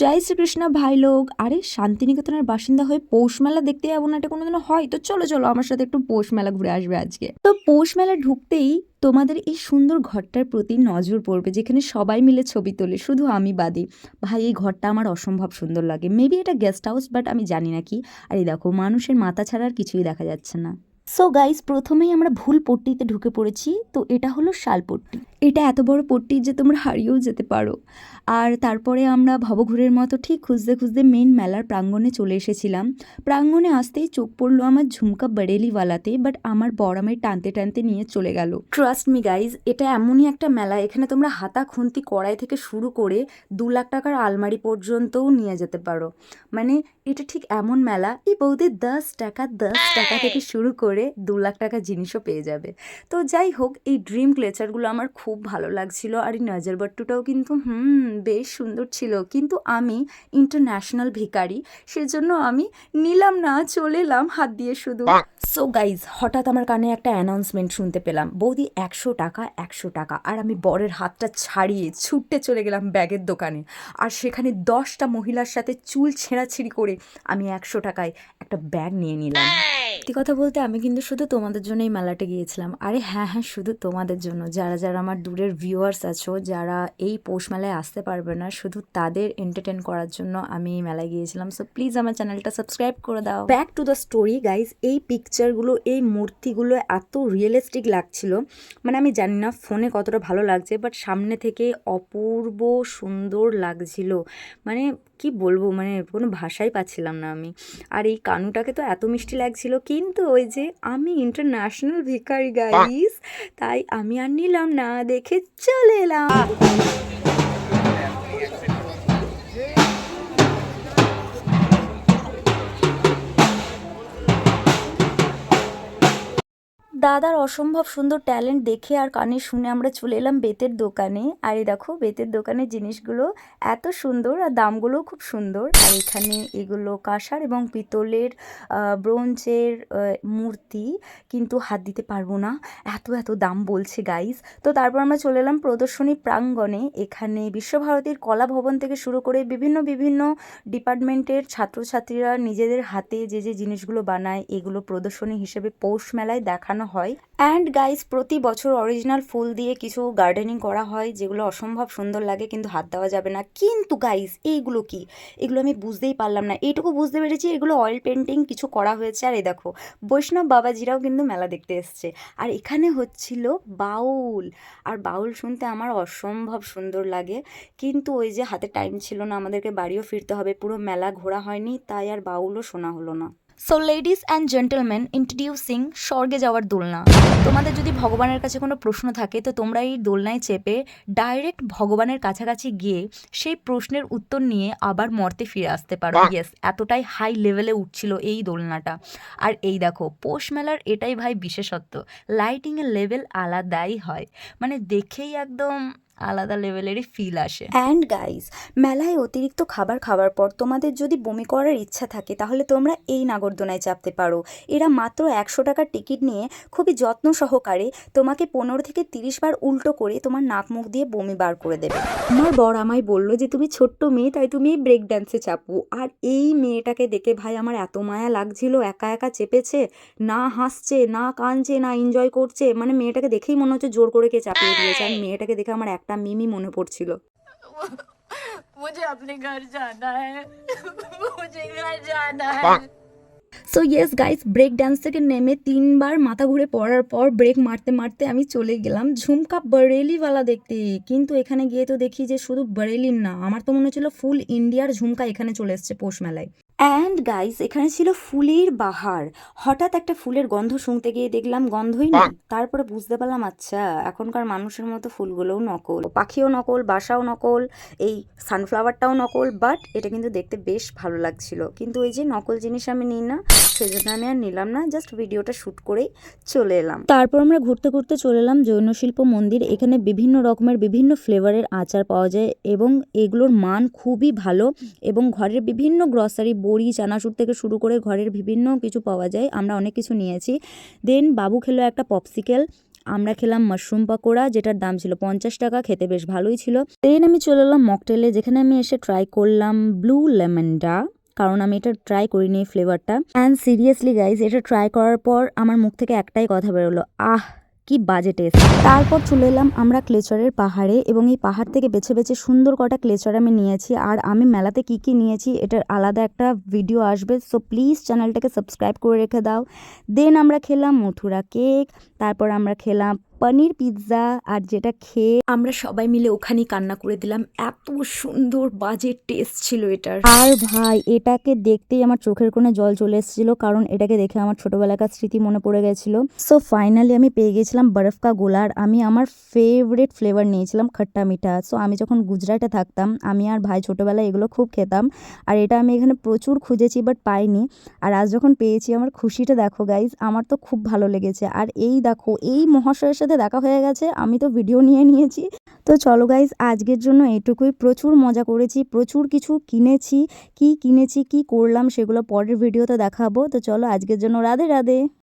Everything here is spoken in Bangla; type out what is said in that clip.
জয় শ্রীকৃষ্ণ ভাই লোক, আরে শান্তিনিকেতনের বাসিন্দা হয়ে পৌষ মেলা দেখতে যাব না, এটা কোনোদিনও হয়? তো চলো চলো, আমার সাথে একটু পৌষ মেলা ঘুরে আসবে আজকে। তো পৌষ মেলা ঢুকতেই তোমাদের এই সুন্দর ঘরটার প্রতি নজর পড়বে, যেখানে সবাই মিলে ছবি তোলে, শুধু আমি বাদে। ভাই, এই ঘরটা আমার অসম্ভব সুন্দর লাগে। মেবি এটা গেস্ট হাউস বাট আমি জানি না কি। আর এই দেখো, মানুষের মাথা ছাড়া আর কিছুই দেখা যাচ্ছে না। সো গাইস প্রথমেই আমরা ভুল পট্টিতে ঢুকে পড়েছি, তো এটা হলো শালপট্টি। এটা এত বড় পট্টি যে তোমরা হারিয়েও যেতে পারো। আর তারপরে আমরা ভবঘুরের মতো ঠিক খুঁজতে খুঁজতে মেন মেলার প্রাঙ্গণে চলে এসেছিলাম। প্রাঙ্গণে আসতেই চোখ পড়ল আমার ঝুমকা বরেলিওয়ালাতে বাট আমার বড় আমায় টানতে টানতে নিয়ে চলে গেল। ট্রাস্ট মি গাইজ এটা এমনই একটা মেলা, এখানে তোমরা হাতা খুন্তি কড়াই থেকে শুরু করে দু লাখ টাকার আলমারি পর্যন্তও নিয়ে যেতে পারো। মানে এটা ঠিক এমন মেলা, এই বৌদি দশ টাকা দশ টাকা থেকে শুরু করে দু লাখ টাকা জিনিসও পেয়ে যাবে। তো যাই হোক, এই ড্রিম ক্লেচারগুলো আমার খুব ভালো লাগছিল। আর এই নজরবট্টুটাও কিন্তু হুম বেশ সুন্দর ছিল। কিন্তু আমি ইন্টারন্যাশনাল ভিকারি সেজন্য আমি নিলাম না চলে এলাম হাত দিয়ে শুধু। সো গাইজ হঠাৎ আমার কানে একটা অ্যানাউন্সমেন্ট শুনতে পেলাম। বৌদি একশো টাকা একশো টাকা। আর আমি বরের হাতটা ছাড়িয়ে ছুটতে চলে গেলাম ব্যাগের দোকানে। আর সেখানে দশটা মহিলার সাথে চুল ছেঁড়াছিঁড়ি করে আমি একশো টাকায় একটা ব্যাগ নিয়ে নিলাম। সত্যি কথা বলতে আমি কিন্তু শুধু তোমাদের জন্য এই মেলাতে গিয়েছিলাম। আরে হ্যাঁ হ্যাঁ শুধু তোমাদের জন্য। যারা যারা আমার দূরের ভিউয়ার্স আছো, যারা এই পৌষ মেলায় আসতে পারবে না, শুধু তাদের এন্টারটেন করার জন্য আমি এই মেলায় গিয়েছিলাম। সো প্লিজ আমার চ্যানেলটা সাবস্ক্রাইব করে দাও। Back to the story guys এই পিকচারগুলো এই মূর্তিগুলো এত রিয়েলিস্টিক লাগছিল। মানে আমি জানি না ফোনে কতটা ভালো লাগছে বাট সামনে থেকে অপূর্ব সুন্দর লাগছিল। মানে কি বলব মানে কোনো ভাষাই পাচ্ছিলাম না আমি। আর এই কানুটাকে তো এত মিষ্টি লাগছিল কিন্তু ওই যে আমি ইন্টারন্যাশনাল ভিকারি গাইস তাই আমি আর নিলাম না দেখে চলে এলাম। দাদার অসম্ভব সুন্দর ট্যালেন্ট দেখে আর কানে শুনে আমরা চলে এলাম বেতের দোকানে। আর এই দেখো, বেতের দোকানের জিনিসগুলো এত সুন্দর আর দামগুলোও খুব সুন্দর। আর এখানে এগুলো কাঁসার এবং পিতলের ব্রোঞ্জের মূর্তি কিন্তু হাত দিতে পারব না। এত এত দাম বলছে গাইস তো তারপর আমরা চলে এলাম প্রদর্শনী প্রাঙ্গণে। এখানে বিশ্বভারতীর কলা ভবন থেকে শুরু করে বিভিন্ন বিভিন্ন ডিপার্টমেন্টের ছাত্রছাত্রীরা নিজেদের হাতে যে যে জিনিসগুলো বানায়, এগুলো প্রদর্শনী হিসেবে পৌষ মেলায় দেখানো হয়। অ্যান্ড গাইস প্রতি বছর অরিজিনাল ফুল দিয়ে কিছু গার্ডেনিং করা হয়, যেগুলো অসম্ভব সুন্দর লাগে, কিন্তু হাত দেওয়া যাবে না। কিন্তু গাইস এইগুলো কি? এগুলো আমি বুঝতেই পারলাম না। এইটুকু বুঝতে পেরেছি, এগুলো অয়েল পেন্টিং কিছু করা হয়েছে। আর এই দেখো, বৈষ্ণব বাবাজিরাও কিন্তু মেলা দেখতে এসছে। আর এখানে হচ্ছিল বাউল। আর বাউল শুনতে আমার অসম্ভব সুন্দর লাগে। কিন্তু ওই যে হাতে টাইম ছিল না, আমাদেরকে বাড়িও ফিরতে হবে। পুরো মেলা ঘোরা হয়নি, তাই আর বাউলও শোনা হলো না। So ladies and gentleman introducing স্বর্গে যাওয়ার দোলনা। তোমাদের যদি ভগবানের কাছে কোনো প্রশ্ন থাকে তো তোমরা এই দোলনায় চেপে ডাইরেক্ট ভগবানের কাছাকাছি গিয়ে সেই প্রশ্নের উত্তর নিয়ে আবার মর্তে ফিরে আসতে পারো। ইয়েস এতটাই হাই লেভেলে উঠছিল এই দোলনাটা। আর এই দেখো পৌষ মেলার এটাই ভাই বিশেষত্ব লাইটিংয়ের লেভেল আলাদাই হয়। মানে দেখেই একদম আলাদা লেভেলেরই ফিল আসে। অ্যান্ড গাইস মেলায় অতিরিক্ত খাবার খাওয়ার পর তোমাদের যদি বমি করার ইচ্ছা থাকে, তাহলে তোমরা এই নাগরদোনায় চাপতে পারো। এরা মাত্র একশো টাকার টিকিট নিয়ে খুবই যত্ন সহকারে তোমাকে পনেরো থেকে তিরিশ বার উল্টো করে তোমার নাক মুখ দিয়ে বমি বার করে দেবে। আমার বর আমায় বলল যে, তুমি ছোট্ট মেয়ে, তাই তুমি এই ব্রেক ড্যান্সে চাপো। আর এই মেয়েটাকে দেখে ভাই আমার এত মায়া লাগছিল, একা একা চেপেছে, না হাসছে, না কাঁদছে, না এনজয় করছে। মানে মেয়েটাকে দেখেই মনে হচ্ছে জোর করে কে চাপিয়ে দিয়েছে। আর মেয়েটাকে দেখে আমার একটা মিমই মনে পড়ছিল मुझे अपने घर जाना है मुझे घर जाना है so yes guys break dance থেকে নেমে তিনবার মাথা ঘুরে পড়ার পর ব্রেক মারতে মারতে আমি চলে গেলাম ঝুমকা বরেলিওয়ালা দেখতে। কিন্তু এখানে গিয়ে তো দেখি যে শুধু বরেলির না, আমার তো মনে হচ্ছিল ফুল ইন্ডিয়ার ঝুমকা এখানে চলে এসছে পৌষ মেলায়। অ্যান্ড গাইস এখানে ছিল ফুলের বাহার। হঠাৎ একটা ফুলের গন্ধ শুনতে গিয়ে দেখলাম গন্ধই নেই। তারপরে বুঝতে পারলাম আচ্ছা এখনকার মানুষের মতো ফুলগুলোও নকল। পাখিও নকল, বাসাও নকল, এই সানফ্লাওয়ারটাও নকল বাট এটা কিন্তু দেখতে বেশ ভালো লাগছিল। কিন্তু ওই যে নকল জিনিস আমি নিই না সেজন্য আমি আর নিলাম না জাস্ট ভিডিওটা শ্যুট করেই চলে এলাম। তারপর আমরা ঘুরতে ঘুরতে চলে এলাম জৈন শিল্প মন্দির। এখানে বিভিন্ন রকমের বিভিন্ন ফ্লেভারের আচার পাওয়া যায় এবং এগুলোর মান খুবই ভালো এবং ঘরের বিভিন্ন গ্রসারি বড়ি, চানাচুর থেকে শুরু করে ঘরের বিভিন্ন কিছু পাওয়া যায়। আমরা অনেক কিছু নিয়েছি। দেন বাবু খেলো একটা পপসিকেল আমরা খেলাম মাশরুম পাকোড়া, যেটার দাম ছিল পঞ্চাশ টাকা, খেতে বেশ ভালোই ছিল। দেন আমি চলে এলাম মকটেলে যেখানে আমি এসে ট্রাই করলাম ব্লু লেমনটা কারণ আমি এটা ট্রাই করিনি এই ফ্লেভারটা অ্যান্ড সিরিয়াসলি গাইজ এটা ট্রাই করার পর আমার মুখ থেকে একটাই কথা বেরোলো। আহ, কি বাজে টেস্ট তারপর চলে এলাম আমরা ক্লেচারের পাহাড়ে এবং এই পাহাড় থেকে বেছে বেছে সুন্দর কটা ক্লেচার আমি নিয়েছি। আর আমি মেলাতে কি কি নিয়েছি এটার আলাদা একটা ভিডিও আসবে। সো প্লিজ চ্যানেলটাকে সাবস্ক্রাইব করে রেখে দাও। দেন আমরা খেলাম মথুরা কেক তারপর আমরা খেলাম পনির পিৎজা আর যেটা খেয়ে আমরা সবাই মিলে ওখানেই কান্না করে দিলাম। এত সুন্দর বাজে টেস্ট ছিল এটার। আর ভাই এটাকে দেখতেই আমার চোখের কোণে জল চলে এসেছিল কারণ এটাকে দেখে আমার ছোটবেলাকার স্মৃতি মনে পড়ে গেছিল। সো ফাইনালি আমি পেয়ে গেছিলাম বরফ কা গোলার আমি আমার ফেভারিট ফ্লেভার নিয়েছিলাম খট্টা মিঠা। সো আমি যখন গুজরাটে থাকতাম আমি আর ভাই ছোটবেলায় এগুলো খুব খেতাম। আর এটা আমি এখানে প্রচুর খুঁজেছি বাট পাইনি। আর আজ যখন পেয়েছি আমার খুশিটা দেখো গাইজ আমার তো খুব ভালো লেগেছে। আর এই দেখো এই মহাশয়ের সাথে দেখা হয়ে গেছে, আমি তো ভিডিও নিয়ে নিয়েছি। তো চলো গাইজ আজকের জন্য এটুকুই প্রচুর মজা করেছি, প্রচুর কিছু কিনেছি, কি কিনেছি, কি করলাম সেগুলো পরের ভিডিওতে দেখাবো। তো চলো আজকের জন্য রাধে রাধে।